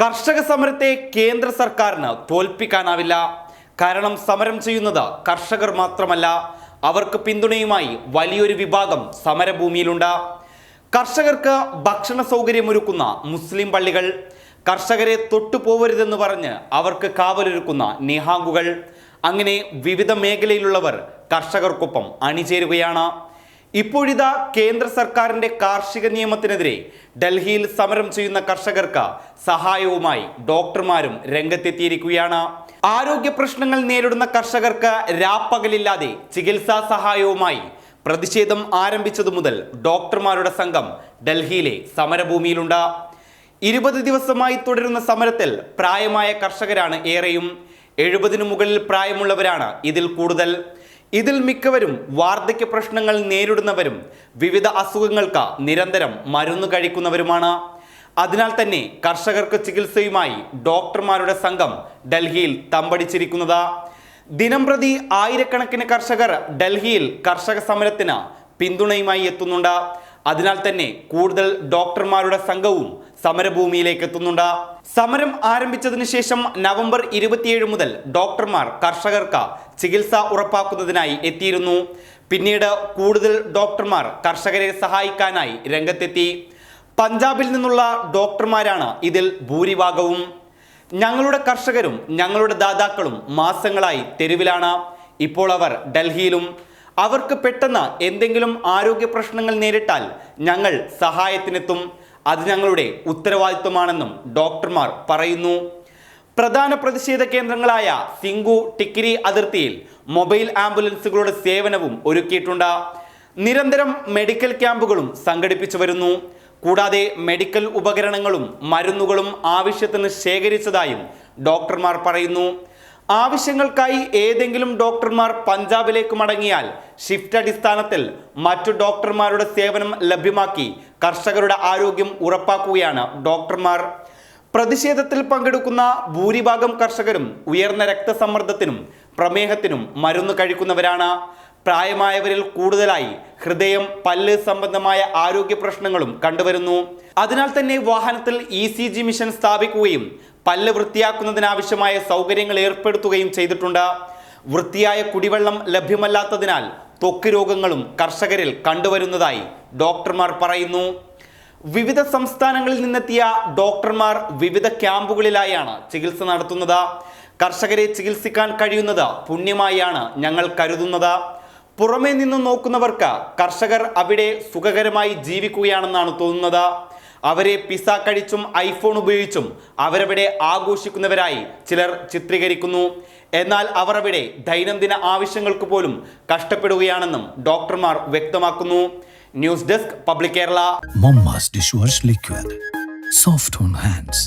കർഷക സമരത്തെ കേന്ദ്ര സർക്കാരിന് തോൽപ്പിക്കാനാവില്ല. കാരണം സമരം ചെയ്യുന്നത് കർഷകർ മാത്രമല്ല അവർക്ക് പിന്തുണയുമായി വലിയൊരു വിഭാഗം സമരഭൂമിയിലുണ്ട്. കർഷകർക്ക് ഭക്ഷണ സൗകര്യമൊരുക്കുന്ന മുസ്ലിം പള്ളികൾ കർഷകരെ തൊട്ടുപോവരുതെന്ന് പറഞ്ഞ് അവർക്ക് കാവലൊരുക്കുന്ന നിഹാങ്കുകൾ അങ്ങനെ വിവിധ മേഖലയിലുള്ളവർ കർഷകർക്കൊപ്പം അണിചേരുകയാണ്. ഇപ്പോഴിതാ കേന്ദ്ര സർക്കാരിന്റെ കാർഷിക നിയമത്തിനെതിരെ ഡൽഹിയിൽ സമരം ചെയ്യുന്ന കർഷകർക്ക് സഹായവുമായി ഡോക്ടർമാരും രംഗത്തെത്തിയിരിക്കുകയാണ്. ആരോഗ്യ പ്രശ്നങ്ങൾ നേരിടുന്ന കർഷകർക്ക് രാപ്പകലില്ലാതെ ചികിത്സാ സഹായവുമായി പ്രതിഷേധം ആരംഭിച്ചതു മുതൽ ഡോക്ടർമാരുടെ സംഘം ഡൽഹിയിലെ സമരഭൂമിയിലുണ്ട്. ഇരുപത് ദിവസമായി തുടരുന്ന സമരത്തിൽ പ്രായമായ കർഷകരാണ് ഏറെയും. എഴുപതിനു മുകളിൽ പ്രായമുള്ളവരാണ് ഇതിൽ കൂടുതൽ. ഇതിൽ മിക്കവരും വാർദ്ധക്യ പ്രശ്നങ്ങൾ നേരിടുന്നവരും വിവിധ അസുഖങ്ങൾക്ക് നിരന്തരം മരുന്ന് കഴിക്കുന്നവരുമാണ്. അതിനാൽ തന്നെ കർഷകർക്ക് ചികിത്സയുമായി ഡോക്ടർമാരുടെ സംഘം ഡൽഹിയിൽ തമ്പടിച്ചിരിക്കുന്നത്. ദിനംപ്രതി ആയിരക്കണക്കിന് കർഷകർ ഡൽഹിയിൽ കർഷക സമരത്തിന് പിന്തുണയുമായി എത്തുന്നുണ്ട്. അതിനാൽ തന്നെ കൂടുതൽ ഡോക്ടർമാരുടെ സംഘവും സമരഭൂമിയിലേക്ക് എത്തുന്നുണ്ട്. സമരം ആരംഭിച്ചതിന് ശേഷം നവംബർ ഇരുപത്തിയേഴ് മുതൽ ഡോക്ടർമാർ കർഷകർക്ക് ചികിത്സ ഉറപ്പാക്കുന്നതിനായി എത്തിയിരുന്നു. പിന്നീട് കൂടുതൽ ഡോക്ടർമാർ കർഷകരെ സഹായിക്കാനായി രംഗത്തെത്തി. പഞ്ചാബിൽ നിന്നുള്ള ഡോക്ടർമാരാണ് ഇതിൽ ഭൂരിഭാഗവും. ഞങ്ങളുടെ കർഷകരും ഞങ്ങളുടെ ദാതാക്കളും മാസങ്ങളായി തെരുവിലാണ്. ഇപ്പോൾ അവർ ഡൽഹിയിലും. അവർക്ക് പെട്ടെന്ന് എന്തെങ്കിലും ആരോഗ്യ പ്രശ്നങ്ങൾ നേരിട്ടാൽ ഞങ്ങൾ സഹായത്തിനെത്തും. അത് ഞങ്ങളുടെ ഉത്തരവാദിത്വമാണെന്നും ഡോക്ടർമാർ പറയുന്നു. പ്രധാന പ്രതിഷേധ കേന്ദ്രങ്ങളായ സിംഗു ടിക്കിരി അതിർത്തിയിൽ മൊബൈൽ ആംബുലൻസുകളുടെ സേവനവും ഒരുക്കിയിട്ടുണ്ട്. നിരന്തരം മെഡിക്കൽ ക്യാമ്പുകളും സംഘടിപ്പിച്ചു വരുന്നു. കൂടാതെ മെഡിക്കൽ ഉപകരണങ്ങളും മരുന്നുകളും ആവശ്യത്തിന് ശേഖരിച്ചതായും ഡോക്ടർമാർ പറയുന്നു. ആവശ്യങ്ങൾക്കായി ഏതെങ്കിലും ഡോക്ടർമാർ പഞ്ചാബിലേക്ക് മടങ്ങിയാൽ ഷിഫ്റ്റ് അടിസ്ഥാനത്തിൽ മറ്റു ഡോക്ടർമാരുടെ സേവനം ലഭ്യമാക്കി കർഷകരുടെ ആരോഗ്യം ഉറപ്പാക്കുകയാണ് ഡോക്ടർമാർ. പ്രതിഷേധത്തിൽ പങ്കെടുക്കുന്ന ഭൂരിഭാഗം കർഷകരും ഉയർന്ന രക്തസമ്മർദ്ദത്തിനും പ്രമേഹത്തിനും മരുന്ന് കഴിക്കുന്നവരാണ്. പ്രായമായവരിൽ കൂടുതലായി ഹൃദയം പല്ല് സംബന്ധമായ ആരോഗ്യ പ്രശ്നങ്ങളും കണ്ടുവരുന്നു. അതിനാൽ തന്നെ വാഹനത്തിൽ ഇ സി ജി മിഷൻ സ്ഥാപിക്കുകയും പല്ല് വൃത്തിയാക്കുന്നതിനാവശ്യമായ സൗകര്യങ്ങൾ ഏർപ്പെടുത്തുകയും ചെയ്തിട്ടുണ്ട്. വൃത്തിയായ കുടിവെള്ളം ലഭ്യമല്ലാത്തതിനാൽ ത്വക്ക് രോഗങ്ങളും കർഷകരിൽ കണ്ടുവരുന്നതായി ഡോക്ടർമാർ പറയുന്നു. വിവിധ സംസ്ഥാനങ്ങളിൽ നിന്നെത്തിയ ഡോക്ടർമാർ വിവിധ ക്യാമ്പുകളിലായാണ് ചികിത്സ നടത്തുന്നത്. കർഷകരെ ചികിത്സിക്കാൻ കഴിയുന്നത് പുണ്യമായാണ് ഞങ്ങൾ കരുതുന്നത്. പുറമേ നിന്ന് നോക്കുന്നവർക്ക് കർഷകർ അവിടെ സുഖകരമായി ജീവിക്കുകയാണെന്നാണ് തോന്നുന്നത്. അവരെ പിസ കഴിച്ചും ഐഫോൺ ഉപയോഗിച്ചും അവരവിടെ ആഘോഷിക്കുന്നവരായി ചിലർ ചിത്രീകരിക്കുന്നു എന്നാൽ അവർ അവിടെ ദൈനംദിന ആവശ്യങ്ങൾക്ക് പോലും കഷ്ടപ്പെടുകയാണെന്നും ഡോക്ടർമാർ വ്യക്തമാക്കുന്നു news desk public Kerala. Soft on hands.